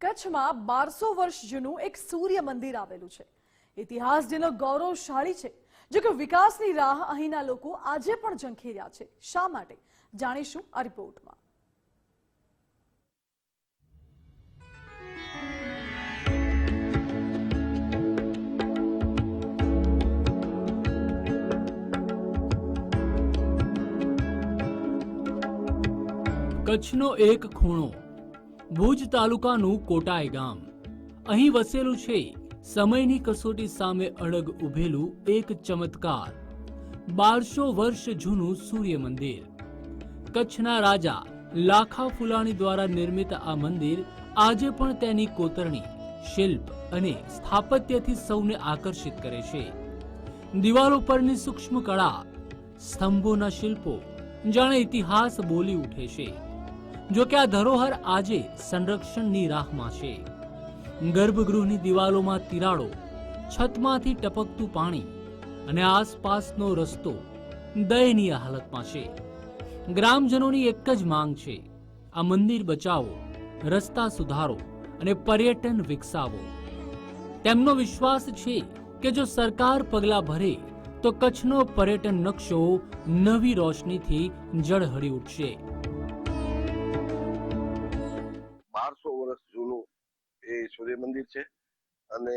કચ્છમાં બારસો વર્ષ જૂનું એક સૂર્ય મંદિર આવેલું છે. ઇતિહાસ જેનો ગૌરવશાળી છે. જો કે વિકાસની રાહ અહીંના લોકો આજે પણ ઝંખી રહ્યા છે. શા માટે? જાણીશું આ રિપોર્ટમાં. કચ્છનો એક ખૂણો ભુજ તાલુકાનું કોટાય ગામ. અહીં વસેલું છે સમયની કસોટી સામે અડગ ઊભેલું એક ચમત્કાર. બારસો વર્ષ જૂનું સૂર્ય મંદિર. કચ્છના રાજા લાખા ફુલાણી દ્વારા નિર્મિત આ મંદિર આજે પણ તેની કોતરણી, શિલ્પ અને સ્થાપત્યથી સૌને આકર્ષિત કરે છે. દિવાલો પરની સૂક્ષ્મ કળા, સ્તંભોના શિલ્પો, જાણે ઇતિહાસ બોલી ઉઠે છે. જો કે આ ધરોહર આજે સંરક્ષણની રાહમાં છે. ગર્ભગૃહની દિવાલોમાં તિરાડો, છતમાંથી ટપકતું પાણી અને આસપાસનો રસ્તો દયનીય હાલતમાં છે. ગ્રામજનોની એક જ માંગ છે. આ મંદિર બચાવો, રસ્તા સુધારો અને પર્યટન વિકસાવો. તેમનો વિશ્વાસ છે કે જો સરકાર પગલાં ભરે, તો કચ્છનો પર્યટન નકશો નવી રોશનીથી ઝળહળી ઉઠશે. સૂર્ય મંદિર છે. અને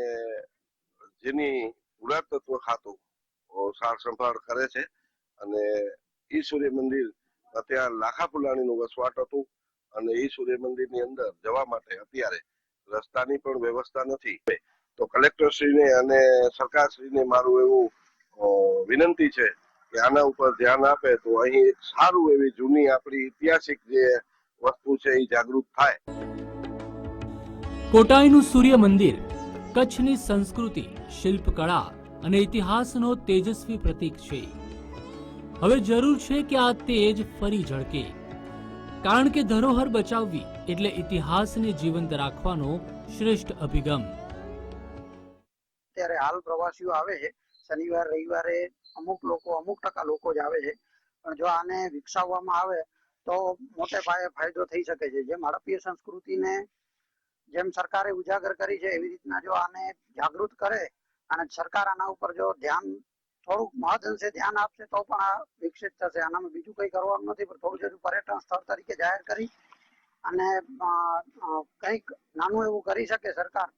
જેની પુરાતત્વ ખાતું સાર સંભાળ કરે છે. અને એ સૂર્ય મંદિર ત્યાં લાખા ફુલાણીનું વસવાટ હતું. અને એ સૂર્ય મંદિરની અંદર જવા માટે અત્યારે રસ્તાની પણ વ્યવસ્થા નથી. તો કલેક્ટરશ્રીને અને સરકારશ્રીને મારું એવું વિનંતી છે કે આના ઉપર ધ્યાન આપે તો અહીં એક સારું એવી જૂની આપણી ઐતિહાસિક જે વસ્તુ છે એ જાગૃત થાય. કોટાઈનું સૂર્ય મંદિર કચ્છની સંસ્કૃતિ, શિલ્પકળા અને ઇતિહાસનો તેજસ્વી પ્રતીક છે. હવે જરૂર છે કે આ તેજ ફરી ઝળકે. કારણ કે ધરોહર બચાવવી એટલે ઇતિહાસને જીવંત રાખવાનો શ્રેષ્ઠ અભિગમ. ત્યારે હાલ પ્રવાસીઓ આવે છે. શનિવાર, રવિવારે અમુક લોકો, અમુક ટકા લોકો જ આવે છે. પણ જો આને વિકસાવવામાં આવે તો મોટે પાયે ફાયદો થઈ શકે છે. જે હડપ્પીય સંસ્કૃતિને જેમ સરકારે ઉજાગર કરી છે, એવી રીતના જો આને જાગૃત કરે અને સરકાર આના ઉપર જો ધ્યાન, થોડુંક મહદઅંશે ધ્યાન આપશે, તો પણ આ વિકસિત થશે. આનામાં બીજું કઈ કરવાનું નથી, પણ થોડું જેટલું પર્યટન સ્થળ તરીકે જાહેર કરી અને કંઈક નાનું એવું કરી શકે સરકાર,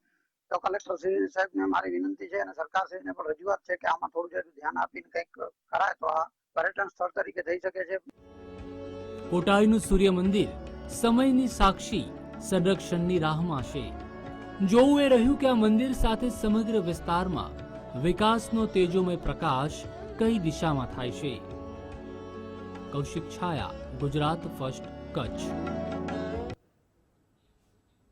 તો કલેક્ટર શ્રી સાહેબને મારી વિનંતી છે અને સરકાર શ્રીને પણ રજૂઆત છે કે આમાં થોડું જેટલું ધ્યાન આપીને કંઈક કરાય, તો આ પર્યટન સ્થળ તરીકે થઈ શકે છે. કોટાઈનું સૂર્ય મંદિર સમયની સાક્ષી સંરક્ષણની રાહમાં છે. જોવું એ રહ્યું કે આ મંદિર સાથે સમગ્ર વિસ્તારમાં વિકાસનો તેજોમય પ્રકાશ કઈ દિશામાં થાય છે. કૌશિક છાયા, ગુજરાત ફર્સ્ટ, કચ્છ.